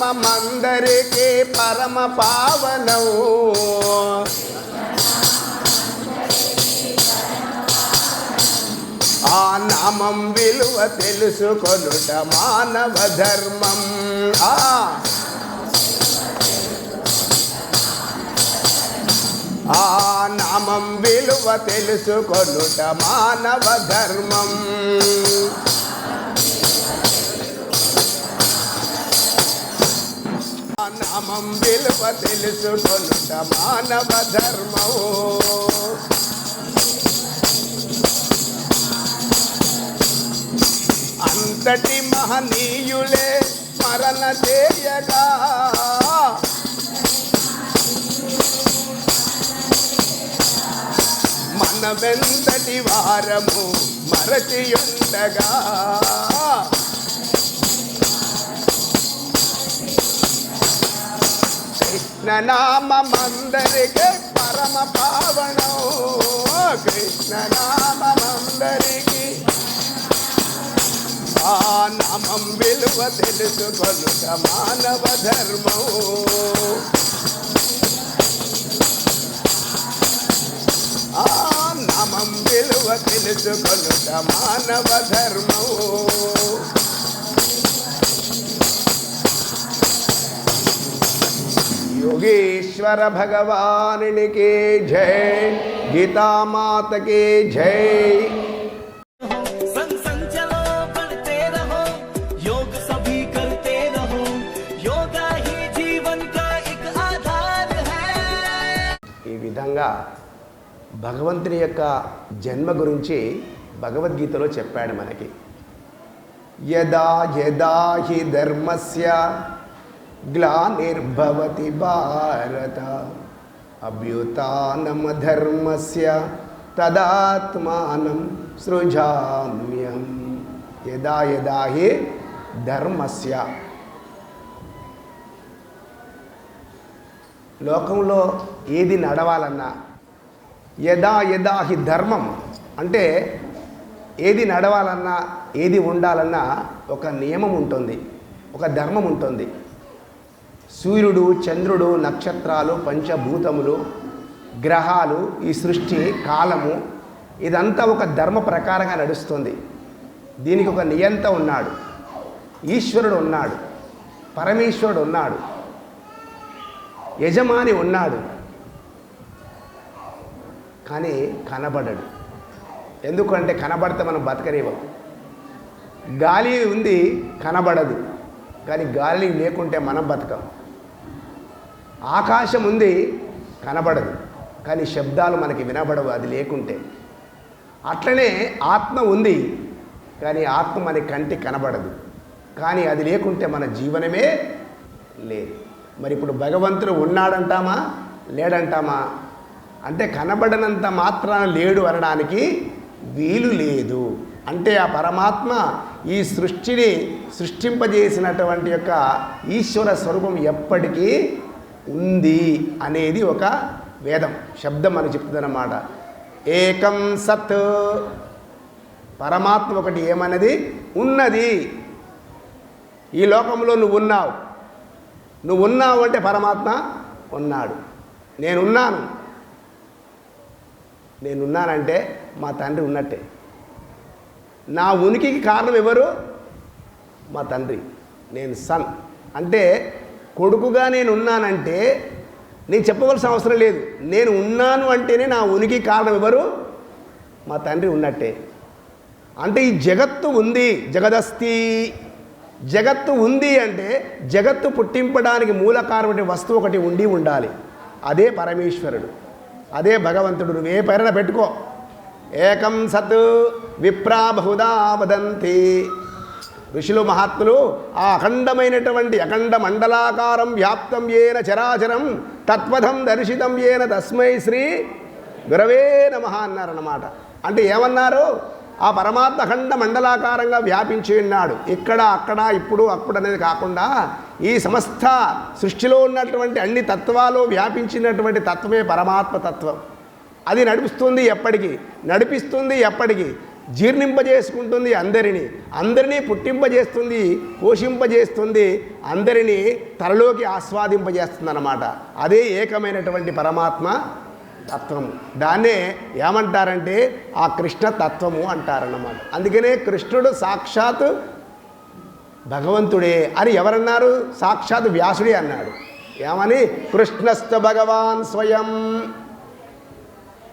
కృష్ణనామందరికీ పరమ పావనం ఆ నామం విలువ తెలుసుకొనుట మానవ ధర్మం. ఆ. ఆ నామం విలువ తెలుసుకొనుట మానవ ధర్మం. నామం విలువ తెలుసుకొనుట మానవ ధర్మము అంతటి మహనీయులే మరణ చేయగా. మనమెంతటి వారము మరచి ఉండగా కృష్ణనామందరికీ పరమ పావనం కృష్ణనామందరికీ ఆ నామం విలువ తెలుసుకొనుట మానవ ధర్మం. ఆ నామం విలువ తెలుసుకొనుట మానవ ధర్మం. सभी करते रहो योगा ही जीवन का एक आधार है ఈ విధంగా భగవంతుని యొక్క జన్మ గురించి భగవద్గీతలో చెప్పాడు మనకి యదా యదా హి ధర్మస్య గ్లానిర్భవతి భారత అభ్యుతానమధర్మస్య తదాత్మానం సృజామ్యం యదా యదా హి ధర్మస్య లోకంలో ఏది నడవాలన్నా యదా యదా హి ధర్మం అంటే ఏది నడవాలన్నా ఏది ఉండాలన్నా ఒక నియమం ఉంటుంది ఒక ధర్మం ఉంటుంది. సూర్యుడు చంద్రుడు నక్షత్రాలు పంచభూతములు గ్రహాలు ఈ సృష్టి కాలము ఇదంతా ఒక ధర్మ ప్రకారంగా నడుస్తుంది. దీనికి ఒక నియంత ఉన్నాడు. ఈశ్వరుడు ఉన్నాడు. పరమేశ్వరుడు ఉన్నాడు. యజమాని ఉన్నాడు. కానీ కనబడడు. ఎందుకంటే కనబడితే మనం బతకనివ్వం. గాలి ఉంది కనబడదు. కానీ గాలి లేకుంటే మనం బతకం. ఆకాశం ఉంది కనబడదు కానీ శబ్దాలు మనకి వినబడవు అది లేకుంటే. అట్లనే ఆత్మ ఉంది కానీ ఆత్మ మన కంటి కనబడదు కానీ అది లేకుంటే మన జీవనమే లేదు. మరి ఇప్పుడు భగవంతుడు ఉన్నాడంటామా లేడంటామా? అంటే కనబడనంత మాత్రాన లేడు అనడానికి వీలు లేదు. అంటే ఆ పరమాత్మ ఈ సృష్టిని సృష్టింపజేసినటువంటి యొక్క ఈశ్వర స్వరూపం ఎప్పటికీ ఉంది అనేది ఒక వేదం శబ్దం అని చెప్తుందన్నమాట. ఏకం సత్. పరమాత్మ ఒకటి ఏమన్నది? ఉన్నది. ఈ లోకంలో నువ్వు ఉన్నావు నువ్వు ఉన్నావు అంటే పరమాత్మ ఉన్నాడు. నేనున్నాను. నేనున్నానంటే మా తండ్రి ఉన్నట్టే. నా ఉనికికి కారణం ఎవరు? మా తండ్రి. నేను సన్. అంటే కొడుకుగా నేను ఉన్నానంటే నేను చెప్పవలసిన అవసరం లేదు. నేను ఉన్నాను అంటేనే నా ఉనికి కారణం ఎవరు? మా తండ్రి ఉన్నట్టే. అంటే ఈ జగత్తు ఉంది జగదస్తి. జగత్తు ఉంది అంటే జగత్తు పుట్టింపడానికి మూల కారణమైన వస్తువు ఒకటి ఉండి ఉండాలి. అదే పరమేశ్వరుడు. అదే భగవంతుడు. నువ్వే ఏ పేరున పెట్టుకో. ఏకం సత్ విప్రా బహుదా వదంతి. ఋషులు మహాత్ములు ఆ అఖండమైనటువంటి అఖండ మండలాకారం వ్యాప్తం ఏన చరాచరం తత్వధం దర్శితం ఏన తస్మై శ్రీ గురవే నమ అన్నారన్నమాట. అంటే ఏమన్నారు? ఆ పరమాత్మ అఖండ మండలాకారంగా వ్యాపించి ఉన్నాడు. ఇక్కడ అక్కడ ఇప్పుడు అప్పుడు అనేది కాకుండా ఈ సమస్త సృష్టిలో ఉన్నటువంటి అన్ని తత్వాలు వ్యాపించినటువంటి తత్వమే పరమాత్మ తత్వం. అది నడుపుస్తుంది ఎప్పటికీ నడిపిస్తుంది ఎప్పటికీ. జీర్ణింపజేసుకుంటుంది అందరినీ. అందరినీ పుట్టింపజేస్తుంది పోషింపజేస్తుంది అందరినీ తలలోకి ఆస్వాదింపజేస్తుంది అన్నమాట అదే ఏకమైనటువంటి పరమాత్మ తత్వము. దాన్నే ఏమంటారంటే ఆ కృష్ణ తత్వము అంటారన్నమాట. అందుకనే కృష్ణుడు సాక్షాత్ భగవంతుడే అని ఎవరన్నారు? సాక్షాత్ వ్యాసుడే అన్నాడు. ఏమని? కృష్ణస్థ భగవాన్ స్వయం.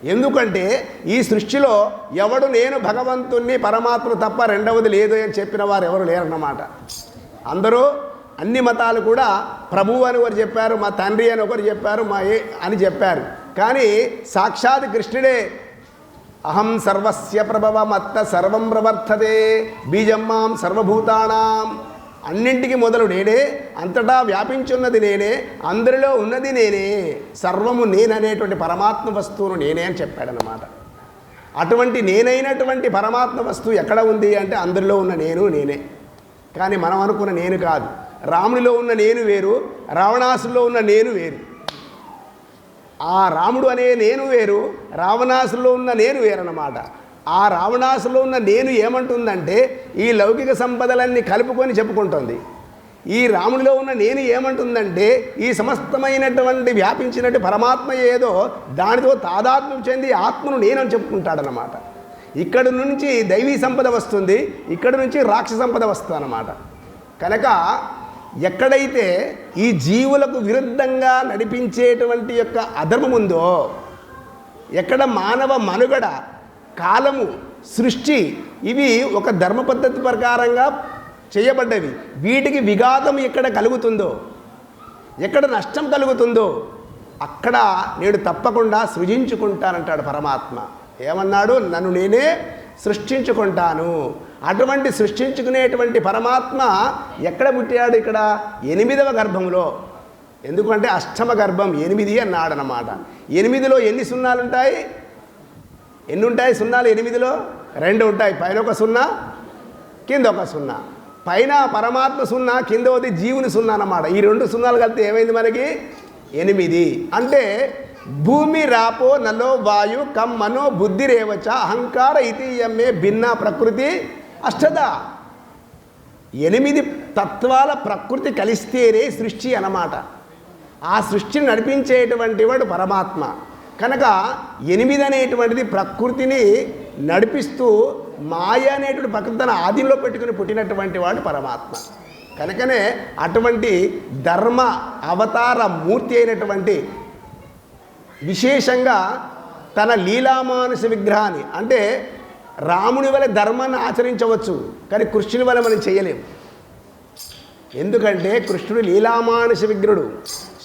ఎందుకంటే ఈ సృష్టిలో ఎవడు నేను భగవంతుణ్ణి పరమాత్మ తప్ప రెండవది లేదు అని చెప్పిన వారు ఎవరు లేరన్నమాట. అందరూ అన్ని మతాలు కూడా ప్రభువు అని ఒకరు చెప్పారు మా తండ్రి అని ఒకరు చెప్పారు మా ఏ అని చెప్పారు. కానీ సాక్షాత్ కృష్ణుడే అహం సర్వస్య ప్రభవమత్త సర్వం ప్రవర్తతే బీజమ్మాం సర్వభూతానాం. అన్నింటికి మొదలు నేనే అంతటా వ్యాపించున్నది నేనే అందరిలో ఉన్నది నేనే సర్వము నేననేటువంటి పరమాత్మ వస్తువును నేనే అని చెప్పాడనమాట అటువంటి నేనైనటువంటి పరమాత్మ వస్తువు ఎక్కడ ఉంది అంటే అందరిలో ఉన్న నేను నేనే. కానీ మనం అనుకున్న నేను కాదు. రాముడిలో ఉన్న నేను వేరు రావణాసులో ఉన్న నేను వేరు. ఆ రాముడు అనే నేను వేరు రావణాసులో ఉన్న నేను వేరన్నమాట. ఆ రావణాసులో ఉన్న నేను ఏమంటుందంటే ఈ లౌకిక సంపదలన్నీ కలుపుకొని చెప్పుకుంటుంది. ఈ రాముడిలో ఉన్న నేను ఏమంటుందంటే ఈ సమస్తమైనటువంటి వ్యాపించినట్టు పరమాత్మ ఏదో దానితో తాదాత్మ్యం చెంది ఆత్మను నేనని చెప్పుకుంటాడనమాట ఇక్కడి నుంచి దైవీ సంపద వస్తుంది ఇక్కడి నుంచి రాక్షస సంపద వస్తుంది అనమాట కనుక ఎక్కడైతే ఈ జీవులకు విరుద్ధంగా నడిపించేటువంటి యొక్క అధర్మం ఉందో ఎక్కడ మానవ మనుగడ కాలము సృష్టి ఇవి ఒక ధర్మ పద్ధతి ప్రకారంగా చేయబడ్డవి. వీటికి విఘాతం ఎక్కడ కలుగుతుందో ఎక్కడ నష్టం కలుగుతుందో అక్కడ నేడు తప్పకుండా సృజించుకుంటానంటాడు పరమాత్మ. ఏమన్నాడు? నన్ను నేనే సృష్టించుకుంటాను. అటువంటి సృష్టించుకునేటువంటి పరమాత్మ ఎక్కడ పుట్టాడు ఇక్కడ? ఎనిమిదవ గర్భంలో ఎందుకంటే అష్టమ గర్భం ఎనిమిది అన్నాడనమాట ఎనిమిదిలో ఎన్ని సున్నాలు ఉంటాయి ఎన్ని ఉంటాయి సున్నాలు ఎనిమిదిలో? రెండు ఉంటాయి. పైన ఒక సున్నా కింద ఒక సున్నా. పైన పరమాత్మ సున్నా కింద ఒకటి జీవుని సున్నా అన్నమాట. ఈ రెండు సున్నాలు కలిపితే ఏమైంది మనకి? ఎనిమిది. అంటే భూమి రాపో నలో వాయు కమ్మనో మనో బుద్ధి రేవచ అహంకార ఇతీయమే భిన్న ప్రకృతి అష్టద. ఎనిమిది తత్వాల ప్రకృతి కలిస్తేనే సృష్టి అన్నమాట. ఆ సృష్టిని నడిపించేటువంటి వాడు పరమాత్మ. కనుక ఎనిమిది అనేటువంటిది ప్రకృతిని నడిపిస్తూ మాయ అనేటువంటి ప్రకృతి తన ఆధీనంలో పెట్టుకుని పుట్టినటువంటి వాడు పరమాత్మ. కనుకనే అటువంటి ధర్మ అవతార మూర్తి అయినటువంటి విశేషంగా తన లీలామానుష విగ్రహాన్ని అంటే రాముని వలె ధర్మాన్ని ఆచరించవచ్చు కానీ కృష్ణుని వలె మనం చేయలేము. ఎందుకంటే కృష్ణుడు లీలామానుష విగ్రహుడు.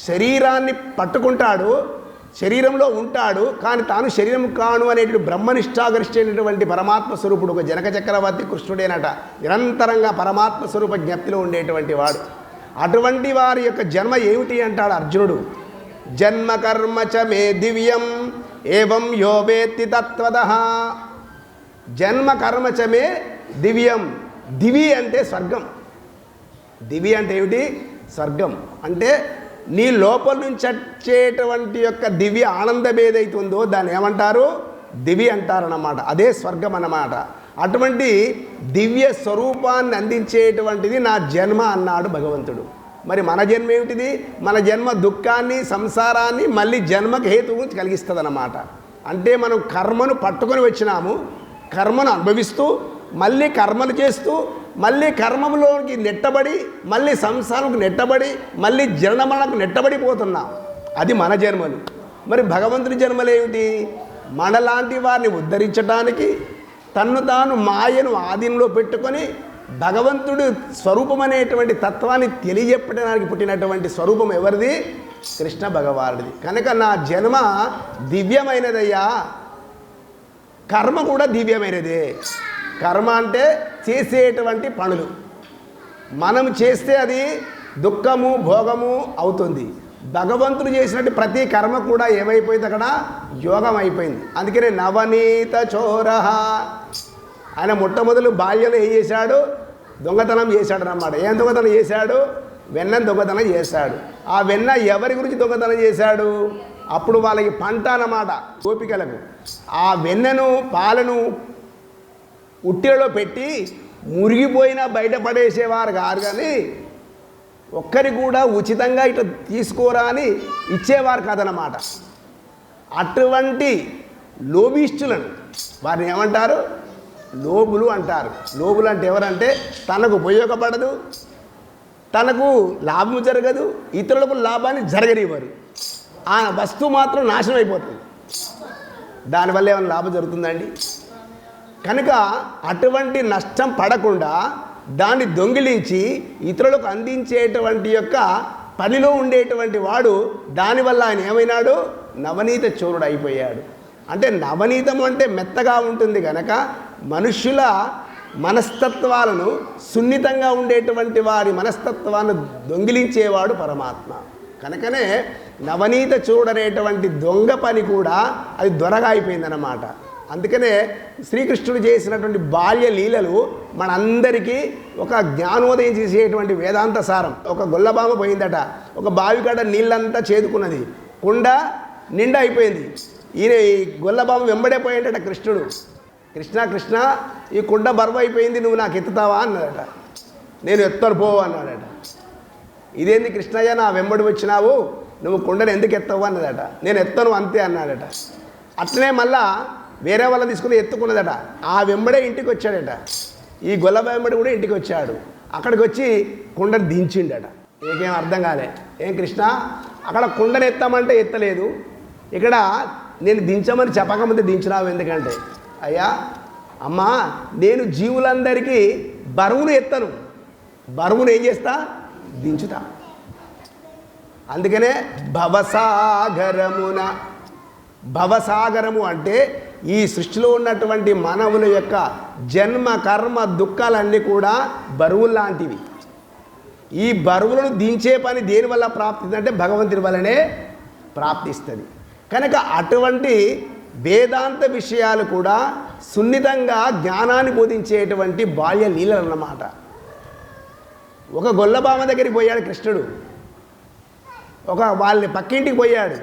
శరీరాన్ని పట్టుకుంటాడు శరీరంలో ఉంటాడు కానీ తాను శరీరం కాను అనేటువంటి బ్రహ్మనిష్టాగరిష్టైనటువంటి పరమాత్మ స్వరూపుడు ఒక జనక చక్రవర్తి కృష్ణుడేనట. నిరంతరంగా పరమాత్మ స్వరూప జ్ఞప్తిలో ఉండేటువంటి వాడు. అటువంటి వారి యొక్క జన్మ ఏమిటి అంటాడు అర్జునుడు. జన్మ కర్మ చ మే దివ్యం ఏవం యోవేత్తి తత్వద. జన్మ కర్మ చ మే దివ్యం. దివి అంటే స్వర్గం. దివి అంటే ఏమిటి? స్వర్గం. అంటే నీ లోపల నుంచి వచ్చేటువంటి యొక్క దివ్య ఆనందం ఏదైతే ఉందో దాన్ని ఏమంటారు? దివి అంటారన్నమాట. అదే స్వర్గం అన్నమాట. అటువంటి దివ్య స్వరూపాన్ని అందించేటువంటిది నా జన్మ అన్నాడు భగవంతుడు. మరి మన జన్మ ఏమిటిది? మన జన్మ దుఃఖాన్ని సంసారాన్ని మళ్ళీ జన్మకు హేతువు కలిగిస్తుంది అన్నమాట అంటే మనం కర్మను పట్టుకొని వచ్చినాము కర్మను అనుభవిస్తూ మళ్ళీ కర్మలు చేస్తూ మళ్ళీ కర్మములోకి నెట్టబడి మళ్ళీ సంసారంకు నెట్టబడి మళ్ళీ జనమనకు నెట్టబడిపోతున్నాం అది మన జన్మలు. మరి భగవంతుని జన్మలేమిటి మనలాంటి వారిని ఉద్ధరించడానికి తన్ను తాను మాయను ఆధీనంలో పెట్టుకొని భగవంతుడు స్వరూపం అనేటువంటి తత్వాన్ని తెలియజెప్పడానికి పుట్టినటువంటి స్వరూపం ఎవరిది? కృష్ణ భగవానుడిది. కనుక నా జన్మ దివ్యమైనదయ్యా. కర్మ కూడా దివ్యమైనదే. కర్మ అంటే చేసేటువంటి పనులు. మనం చేస్తే అది దుఃఖము భోగము అవుతుంది. భగవంతుడు చేసినట్టు ప్రతి కర్మ కూడా ఏమైపోయింది అక్కడ? యోగం అయిపోయింది. అందుకనే నవనీత చోర. ఆయన మొట్టమొదలు బాల్యంలో ఏం చేశాడు? దొంగతనం చేశాడు అన్నమాట ఏం దొంగతనం చేశాడు? వెన్న దొంగతనం చేశాడు. ఆ వెన్న ఎవరి గురించి దొంగతనం చేశాడు? అప్పుడు వాళ్ళకి పంట అన్నమాట గోపికలకు. ఆ వెన్నను పాలను ఉట్టిలో పెట్టి మురిగిపోయినా బయటపడేసేవారు కాదు కానీ ఒక్కరి కూడా ఉచితంగా ఇట్లా తీసుకోరా అని ఇచ్చేవారు కాదనమాట అటువంటి లోబిస్టులను వారిని ఏమంటారు? లోబులు అంటారు. లోబులు అంటే ఎవరంటే తనకు ఉపయోగపడదు తనకు లాభం జరగదు ఇతరులకు లాభాన్ని జరగనివ్వరు. ఆ వస్తువు మాత్రం నాశనం అయిపోతుంది. దానివల్ల ఏమైనా లాభం జరుగుతుందండి కనుక అటువంటి నష్టం పడకుండా దాన్ని దొంగిలించి ఇతరులకు అందించేటువంటి యొక్క పనిలో ఉండేటువంటి వాడు దానివల్ల ఆయన ఏమైనాడు? నవనీత చోరుడు అయిపోయాడు. అంటే నవనీతం అంటే మెత్తగా ఉంటుంది కనుక మనుష్యుల మనస్తత్వాలను సున్నితంగా ఉండేటువంటి వారి మనస్తత్వాన్ని దొంగిలించేవాడు పరమాత్మ. కనుకనే నవనీత చూడనేటువంటి దొంగ పని కూడా అది దొరగా అయిపోయిందన్నమాట. అందుకనే శ్రీకృష్ణుడు చేసినటువంటి బాల్య లీలలు మనందరికీ ఒక జ్ఞానోదయం చేసేటువంటి వేదాంత సారం. ఒక గొల్లబామ పోయిందట. ఒక బావి కాడ నీళ్ళంతా చేదుకున్నది. కుండ నిండా అయిపోయింది. ఈయన ఈ గొల్లబామ వెంబడే పోయిందట కృష్ణుడు. కృష్ణ కృష్ణ ఈ కుండ బరువు అయిపోయింది నువ్వు నాకు ఎత్తుతావా? అన్నాడట. నేను ఎత్తాను పో అన్నాడట. ఇదేంది కృష్ణయ్య నా వెంబడి వచ్చినావు? నువ్వు కుండను ఎందుకు ఎత్తవు? అన్నదట. నేను ఎత్తను అంతే అన్నాడట. అట్లనే మళ్ళా వేరే వాళ్ళని తీసుకుని ఎత్తుకున్నదట. ఆ వెంబడే ఇంటికి వచ్చాడట. ఈ గొల్ల వెంబడి కూడా ఇంటికి వచ్చాడు. అక్కడికి వచ్చి కుండను దించిండట. ఏకేం అర్థం కాలే. ఏం కృష్ణ? అక్కడ కుండను ఎత్తామంటే ఎత్తలేదు. ఇక్కడ నేను దించమని చెప్పకముందే దించినావు ఎందుకంటే? అయ్యా అమ్మా నేను జీవులందరికీ బరువును ఎత్తను. బరువును ఏం చేస్తా? దించుతా. అందుకనే భవసాగరమున భవసాగరము అంటే ఈ సృష్టిలో ఉన్నటువంటి మానవుల యొక్క జన్మ కర్మ దుఃఖాలన్నీ కూడా బరువులు లాంటివి. ఈ బరువులను దించే పని దేనివల్ల ప్రాప్తిందంటే భగవంతుడి వల్లనే ప్రాప్తిస్తుంది. కనుక అటువంటి వేదాంత విషయాలు కూడా సున్నితంగా జ్ఞానాన్ని బోధించేటువంటి బాల్య లీలలు అన్నమాట. ఒక గొల్లబామ దగ్గరికి పోయాడు కృష్ణుడు. ఒక వాళ్ళని పక్కింటికి పోయాడు.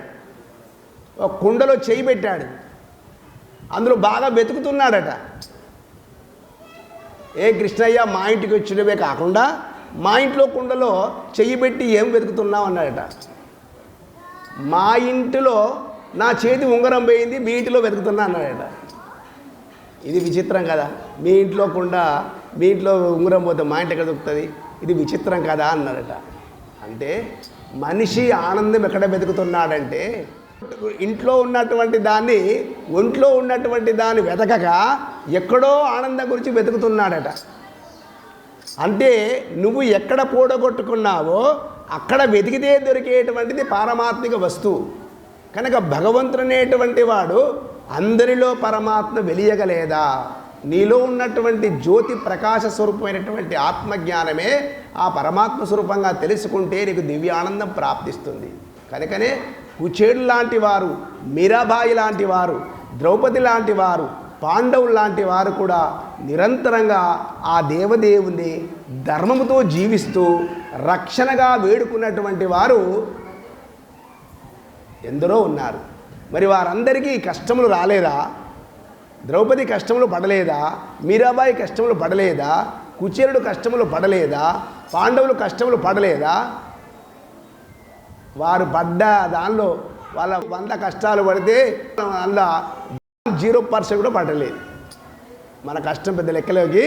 ఒక కుండలో చేయి పెట్టాడు. అందులో బాగా వెతుకుతున్నాడట. ఏ కృష్ణయ్య మా ఇంటికి వచ్చినవే కాకుండా మా ఇంట్లో కుండలో చెయ్యి పెట్టి ఏం వెతుకుతున్నావు అన్నాడట. మా ఇంటిలో నా చేతి ఉంగరం పోయింది మీ ఇంటిలో వెతుకుతున్నా అన్నాడట. ఇది విచిత్రం కదా. మీ ఇంట్లో కుండ మీ ఇంట్లో ఉంగరం పోతే మా ఇంటి ఎక్కడ దొరుకుతుంది? ఇది విచిత్రం కదా అన్నాడట. అంటే మనిషి ఆనందం ఎక్కడ వెతుకుతున్నాడంటే ఇంట్లో ఉన్నటువంటి దాన్ని ఒంట్లో ఉన్నటువంటి దాన్ని వెతకక ఎక్కడో ఆనందం గురించి వెతుకుతున్నాడట. అంటే నువ్వు ఎక్కడ పూడగొట్టుకున్నావో అక్కడ వెతికితే దొరికేటువంటిది పారమాత్మిక వస్తువు. కనుక భగవంతుడు అనేటువంటి వాడు అందరిలో పరమాత్మ వెలియగలేదా? నీలో ఉన్నటువంటి జ్యోతి ప్రకాశ స్వరూపమైనటువంటి ఆత్మజ్ఞానమే ఆ పరమాత్మ స్వరూపంగా తెలుసుకుంటే నీకు దివ్య ఆనందం ప్రాప్తిస్తుంది. కనుకనే కుచేడు లాంటి వారు మీరాబాయి లాంటి వారు ద్రౌపది లాంటి వారు పాండవులు లాంటి వారు కూడా నిరంతరంగా ఆ దేవదేవుని ధర్మముతో జీవిస్తూ రక్షణగా వేడుకున్నటువంటి వారు ఎందరో ఉన్నారు. మరి వారందరికీ కష్టములు రాలేదా? ద్రౌపది కష్టములు పడలేదా? మీరాబాయి కష్టములు పడలేదా? కుచేరుడు కష్టములు పడలేదా? పాండవులు కష్టములు పడలేదా? వారు పడ్డ దానిలో వాళ్ళ వంద కష్టాలు పడితే అందులో జీరో పర్సెంట్ కూడా పడలేదు. మన కష్టం పెద్ద లెక్కలోకి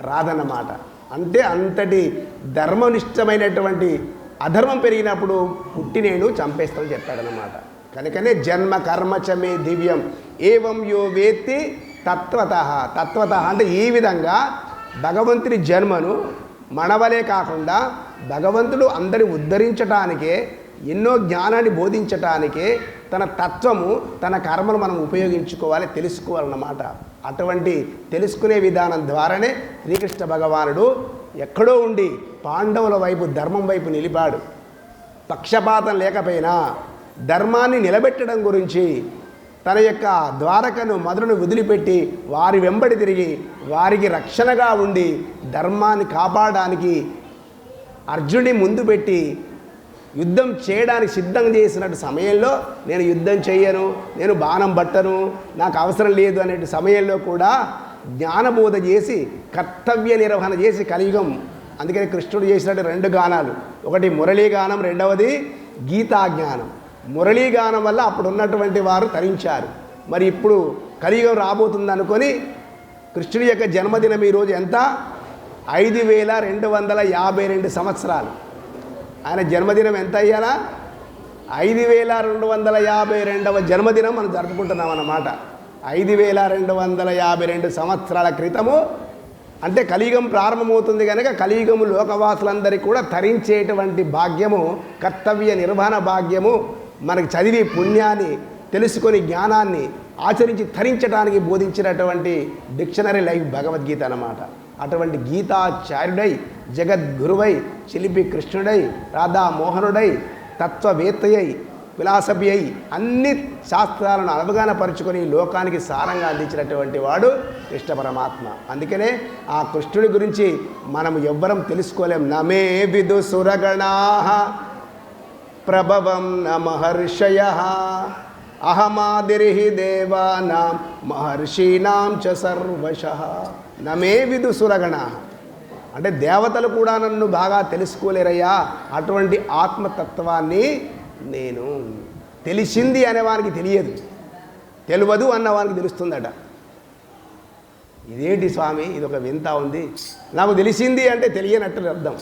రాదన్నమాట. అంటే అంతటి ధర్మనిష్టమైనటువంటి అధర్మం పెరిగినప్పుడు పుట్టి నేను చంపేస్తానని చెప్పాడనమాట కనుకనే జన్మ కర్మచమే దివ్యం ఏవం యో వేత్తి తత్వత. తత్వత అంటే ఈ విధంగా భగవంతుని జన్మను మనవలే కాకుండా భగవంతుడు అందరి ఉద్ధరించటానికే ఎన్నో జ్ఞానాన్ని బోధించటానికే తన తత్వము తన కర్మను మనం ఉపయోగించుకోవాలి తెలుసుకోవాలన్నమాట. అటువంటి తెలుసుకునే విధానం ద్వారానే శ్రీకృష్ణ భగవానుడు ఎక్కడో ఉండి పాండవుల వైపు ధర్మం వైపు నిలిపాడు పక్షపాతం లేకపోయినా ధర్మాన్ని నిలబెట్టడం గురించి తన యొక్క ద్వారకను మధురను వదిలిపెట్టి వారి వెంబడి తిరిగి వారికి రక్షణగా ఉండి ధర్మాన్ని కాపాడడానికి అర్జునుడి ముందు పెట్టి యుద్ధం చేయడానికి సిద్ధం చేసినట్టు సమయంలో నేను యుద్ధం చేయను నేను బాణం పట్టను నాకు అవసరం లేదు అనే సమయంలో కూడా జ్ఞానబోధ చేసి కర్తవ్య నిర్వహణ చేసి కలియుగం. అందుకని కృష్ణుడు చేసినట్టు రెండు గానాలు. ఒకటి మురళీగానం రెండవది గీతాజ్ఞానం మురళీగానం వల్ల అప్పుడు ఉన్నటువంటి వారు తరించారు. మరి ఇప్పుడు కలియుగం రాబోతుంది అనుకొని కృష్ణుడి యొక్క జన్మదినం ఈరోజు ఎంత? ఐదు వేల రెండు వందల యాభై రెండు సంవత్సరాలు. ఆయన జన్మదినం ఎంత అయ్యాలా? ఐదు వేల రెండు వందల యాభై రెండవ జన్మదినం మనం జరుపుకుంటున్నాం అన్నమాట. ఐదు వేల రెండు వందల యాభై రెండు సంవత్సరాల క్రితము అంటే కలియుగం ప్రారంభమవుతుంది కనుక కలియుగము లోకవాసులందరికీ కూడా తరించేటువంటి భాగ్యము కర్తవ్య నిర్వహణ భాగ్యము మనకి చదివి పుణ్యాన్ని తెలుసుకొని జ్ఞానాన్ని ఆచరించి తరించడానికి బోధించినటువంటి డిక్షనరీ లైఫ్ భగవద్గీత అన్నమాట. అటువంటి గీతాచార్యుడై జగద్గురువై చిలిపి కృష్ణుడై రాధామోహనుడై తత్వవేత్తయై ఫిలాసఫీ అయి అన్ని శాస్త్రాలను అవగాహన పరుచుకొని లోకానికి సారంగా అందించినటువంటి వాడు కృష్ణ పరమాత్మ. అందుకనే ఆ కృష్ణుడి గురించి మనం ఎవ్వరం తెలుసుకోలేం. నమే విదు సురగణా ప్రభవం న మహర్షయ అహమాదిరి దేవానాం మహర్షీనాం చ సర్వశ. నమే విదు సురగణ. అంటే దేవతలు కూడా నన్ను బాగా తెలుసుకోలేరయ్యా. అటువంటి ఆత్మతత్వాన్ని నేను తెలిసింది అనేవానికి తెలియదు. తెలియదు అన్నవానికి తెలుస్తుందట. ఇదేంటి స్వామి? ఇది ఒక వింత ఉంది. నాకు తెలిసింది అంటే తెలియనట్టు అర్థం.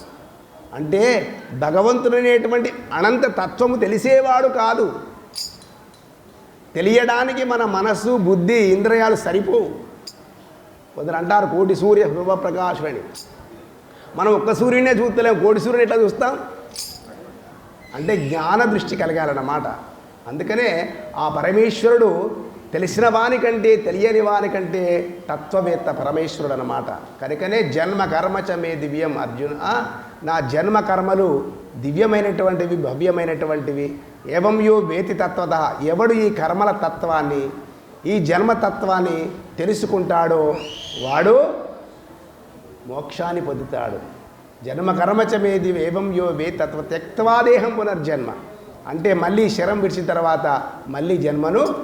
అంటే భగవంతుడనేటువంటి అనంత తత్వము తెలిసేవాడు కాదు. తెలియడానికి మన మనస్సు బుద్ధి ఇంద్రియాలు సరిపోవు. కొందరు అంటారు కోటి సూర్య శుభప్రకాశమని. మనం ఒక్క సూర్యునే చూస్తలేం కోటి సూర్యుని ఎట్లా చూస్తాం? అంటే జ్ఞాన దృష్టి కలగాలన్నమాట. అందుకనే ఆ పరమేశ్వరుడు తెలిసిన వానికంటే తెలియని వానికంటే తత్వవేత్త పరమేశ్వరుడు అన్నమాట కనుకనే జన్మ కర్మచ మే దివ్యం అర్జున. నా జన్మ కర్మలు దివ్యమైనటువంటివి భవ్యమైనటువంటివి. ఏవం యో వేతి తత్వత. ఎవడు ఈ కర్మల తత్వాన్ని ఈ జన్మతత్వాన్ని తెలుసుకుంటాడో వాడు మోక్షాన్ని పొందుతాడు. జన్మ కర్మచమేది ఏవం యో వే తత్వ త్యక్తవాదేహం పునర్జన్మ. అంటే మళ్ళీ శరం విడిచిన తర్వాత మళ్ళీ జన్మను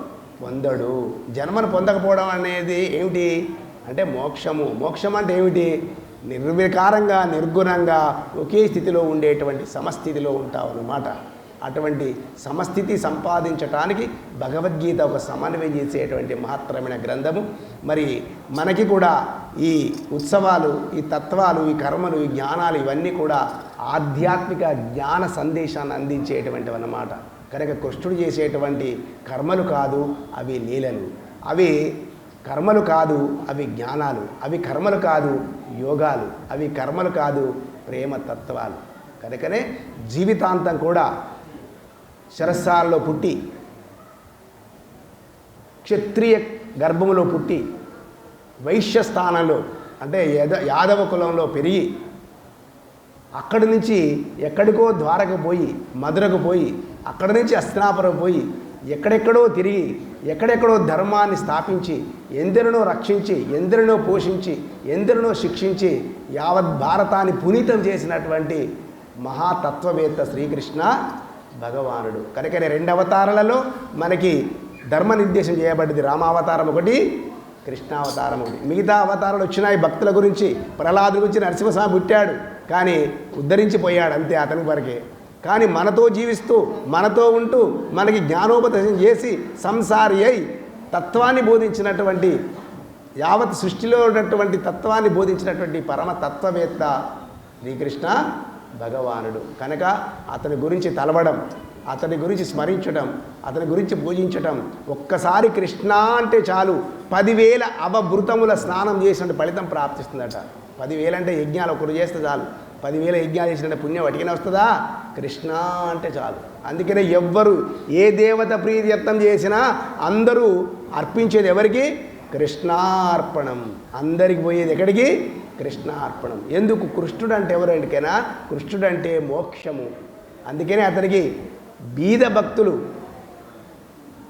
పొందడు. జన్మను పొందకపోవడం అనేది ఏమిటి? అంటే మోక్షము. మోక్షం అంటే ఏమిటి? నిర్వికారంగా నిర్గుణంగా ఒకే స్థితిలో ఉండేటువంటి సమస్థితిలో ఉంటావు అన్నమాట. అటువంటి సమస్థితి సంపాదించటానికి భగవద్గీత ఒక సమన్వయం చేసేటువంటి మహత్తరమైన గ్రంథము. మరి మనకి కూడా ఈ ఉత్సవాలు ఈ తత్వాలు ఈ కర్మలు ఈ జ్ఞానాలు ఇవన్నీ కూడా ఆధ్యాత్మిక జ్ఞాన సందేశాన్ని అందించేటువంటివి అన్నమాట. కనుక కృష్ణుడు చేసేటువంటి కర్మలు కాదు అవి లీలలు. అవి కర్మలు కాదు అవి జ్ఞానాలు. అవి కర్మలు కాదు యోగాలు. అవి కర్మలు కాదు ప్రేమ తత్వాలు కనుకనే జీవితాంతం కూడా శరస్సాలలో పుట్టి క్షత్రియ గర్భములో పుట్టి వైశ్య స్థానంలో అంటే యద యాదవ కులంలో పెరిగి అక్కడి నుంచి ఎక్కడికో ద్వారకు పోయి మధురకు పోయి అక్కడి నుంచి అస్తినాపురం పోయి ఎక్కడెక్కడో తిరిగి ఎక్కడెక్కడో ధర్మాన్ని స్థాపించి ఎందరినో రక్షించి ఎందరినో పోషించి ఎందరినో శిక్షించి యావత్ భారతాన్ని పునీతం చేసినటువంటి మహాతత్వవేత్త శ్రీకృష్ణ భగవానుడు. కనుకనే రెండు అవతారాలలో మనకి ధర్మ నిర్దేశం చేయబడ్డది. రామావతారం ఒకటి కృష్ణావతారం ఒకటి. మిగతా అవతారాలు వచ్చినాయి భక్తుల గురించి. ప్రహ్లాదు గురించి నరసింహస్వామి పుట్టాడు. కానీ ఉద్ధరించిపోయాడు అంతే అతని వరకే. కానీ మనతో జీవిస్తూ మనతో ఉంటూ మనకి జ్ఞానోపదేశం చేసి సంసారి అయి తత్వాన్ని బోధించినటువంటి యావత్ సృష్టిలో ఉన్నటువంటి తత్వాన్ని బోధించినటువంటి పరమ తత్వవేత్త శ్రీకృష్ణ భగవానుడు. కనుక అతని గురించి తలవడం అతని గురించి స్మరించడం అతని గురించి పూజించటం ఒక్కసారి కృష్ణ అంటే చాలు పదివేల అవభృతముల స్నానం చేసినట్టు ఫలితం ప్రాప్తిస్తుందట. పదివేలు అంటే యజ్ఞాలు ఒకరు చేస్తే చాలు. పదివేల యజ్ఞాలు చేసినట్టు పుణ్యం అడిగిన వస్తుందా? కృష్ణ అంటే చాలు. అందుకనే ఎవ్వరు ఏ దేవత ప్రీతి యత్నం చేసినా అందరూ అర్పించేది ఎవరికి? కృష్ణార్పణం. అందరికి పోయేది ఎక్కడికి? కృష్ణార్పణం. ఎందుకు? కృష్ణుడు అంటే ఎవరికైనా కృష్ణుడు అంటే మోక్షము. అందుకనే అతనికి బీద భక్తులు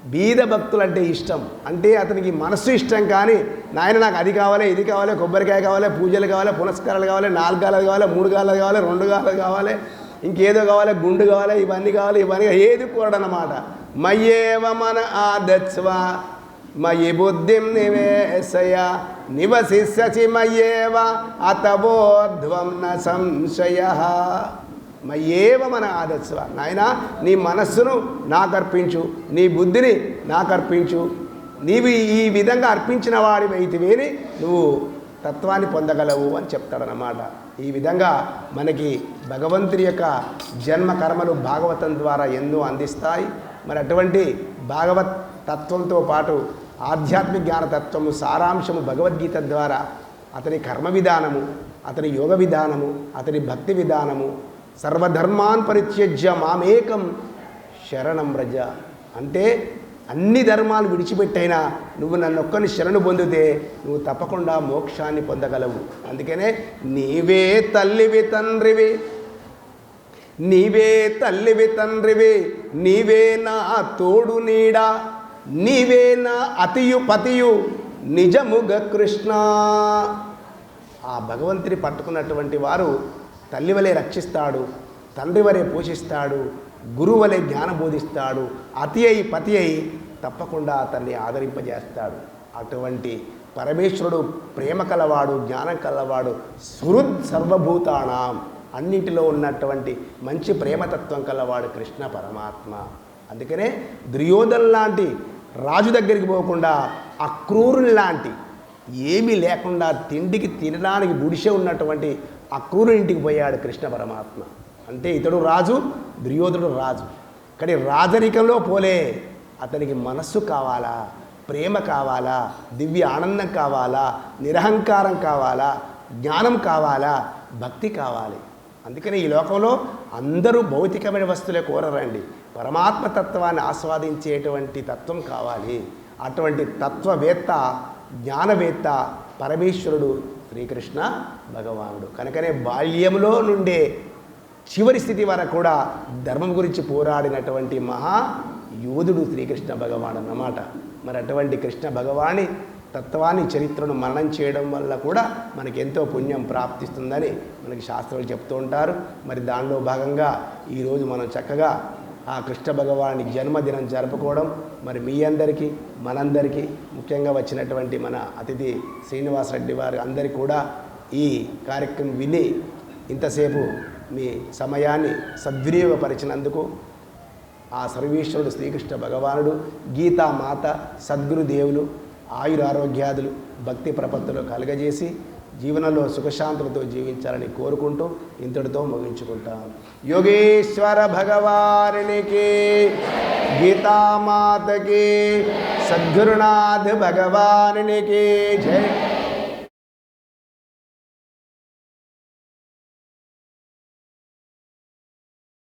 బీద భక్తులు అంటే ఇష్టం. అంటే అతనికి మనస్సు ఇష్టం కానీ నాయన నాకు అది కావాలి ఇది కావాలి కొబ్బరికాయ కావాలి పూజలు కావాలి పునస్కారాలు కావాలి నాలుగు గాలు కావాలి మూడు గాలు కావాలి రెండు గాలు కావాలి ఇంకేదో కావాలి గుండు కావాలి ఇవన్నీ కావాలి ఇవన్నీ ఏది కూడనమాట మయ్యేవ మన ఆదత్స్వ. మయి బుద్ధిం నివేశయ నివసిస్యసి మయ్యేవ అతవోధ్వం న సంశయ మయ్యేవ మన ఆదర్శ నాయన నీ మనస్సును నాకర్పించు నీ బుద్ధిని నాకర్పించు నీవు ఈ విధంగా అర్పించిన వాడి వైతివేని నువ్వు తత్వాన్ని పొందగలవు అని చెప్తాడనమాట ఈ విధంగా మనకి భగవంతుని యొక్క జన్మ కర్మలు భాగవతం ద్వారా ఎన్నో అందిస్తాయి. మరి అటువంటి భాగవత్ తత్వంతో పాటు ఆధ్యాత్మిక జ్ఞానతత్వము సారాంశము భగవద్గీత ద్వారా అతని కర్మ విధానము అతని యోగ విధానము అతని భక్తి విధానము సర్వధర్మాన్ పరిత్యజ్య మామేకం శరణం రజ అంటే అన్ని ధర్మాలు విడిచిపెట్టైనా నువ్వు నన్ను ఒక్కని శరణు పొందితే నువ్వు తప్పకుండా మోక్షాన్ని పొందగలవు. అందుకనే నీవే తల్లివి తండ్రివి నీవే తల్లివి తండ్రివి నీవే నా తోడు నీడా. నీవే నా అతియు పతియు నిజముగ కృష్ణ. ఆ భగవంతుని పట్టుకున్నటువంటి వారు తల్లి వలె రక్షిస్తాడు తండ్రి వలె పోషిస్తాడు గురువు వలె జ్ఞాన బోధిస్తాడు అతి అయి పతి అయి తప్పకుండా అతన్ని ఆదరింపజేస్తాడు. అటువంటి పరమేశ్వరుడు ప్రేమ కలవాడు జ్ఞానం కలవాడు సుహృద్ సర్వభూతానాం. అన్నింటిలో ఉన్నటువంటి మంచి ప్రేమతత్వం కలవాడు కృష్ణ పరమాత్మ. అందుకనే దుర్యోధన్ లాంటి రాజు దగ్గరికి పోకుండా అక్రూరుని లాంటి ఏమీ లేకుండా తిండికి తినడానికి గుడిసె ఉన్నటువంటి అక్రూరు ఇంటికి పోయాడు కృష్ణ పరమాత్మ. అంటే ఇతడు రాజు దుర్యోధనుడు రాజు. కానీ రాజరికంలో పోలే. అతనికి మనస్సు కావాలా? ప్రేమ కావాలా? దివ్య ఆనందం కావాలా? నిరహంకారం కావాలా? జ్ఞానం కావాలా? భక్తి కావాలి. అందుకని ఈ లోకంలో అందరూ భౌతికమైన వస్తువులే కోరరండి. పరమాత్మ తత్వాన్ని ఆస్వాదించేటువంటి తత్వం కావాలి. అటువంటి తత్వవేత్త జ్ఞానవేత్త పరమేశ్వరుడు శ్రీకృష్ణ భగవానుడు. కనుకనే బాల్యంలో నుండే చివరి స్థితి వరకు కూడా ధర్మం గురించి పోరాడినటువంటి మహా యోధుడు శ్రీకృష్ణ భగవాన్ అన్నమాట. మరి అటువంటి కృష్ణ భగవాని తత్వాన్ని చరిత్రను మననం చేయడం వల్ల కూడా మనకి ఎంతో పుణ్యం ప్రాప్తిస్తుందని మనకి శాస్త్రాలు చెప్తూ ఉంటారు. మరి దానిలో భాగంగా ఈరోజు మనం చక్కగా ఆ కృష్ణ భగవాని జన్మదినం జరుపుకోవడం మరి మీ అందరికీ మనందరికీ ముఖ్యంగా వచ్చినటువంటి మన అతిథి శ్రీనివాసరెడ్డి వారు అందరికీ కూడా ఈ కార్యక్రమం విని ఇంతసేపు మీ సమయాన్ని సద్వినియోగపరిచినందుకు ఆ సర్వేశ్వరుడు శ్రీకృష్ణ భగవానుడు గీతామాత సద్గురుదేవులు ఆయురారోగ్యాదులు భక్తి ప్రపత్తులు కలగజేసి జీవనంలో సుఖశాంతులతో జీవించాలని కోరుకుంటూ ఇంతటితో ముగించుకుంటాం. యోగేశ్వర భగవానికి గీతామాతకి సద్గురునాథ్ భగవానికి జై.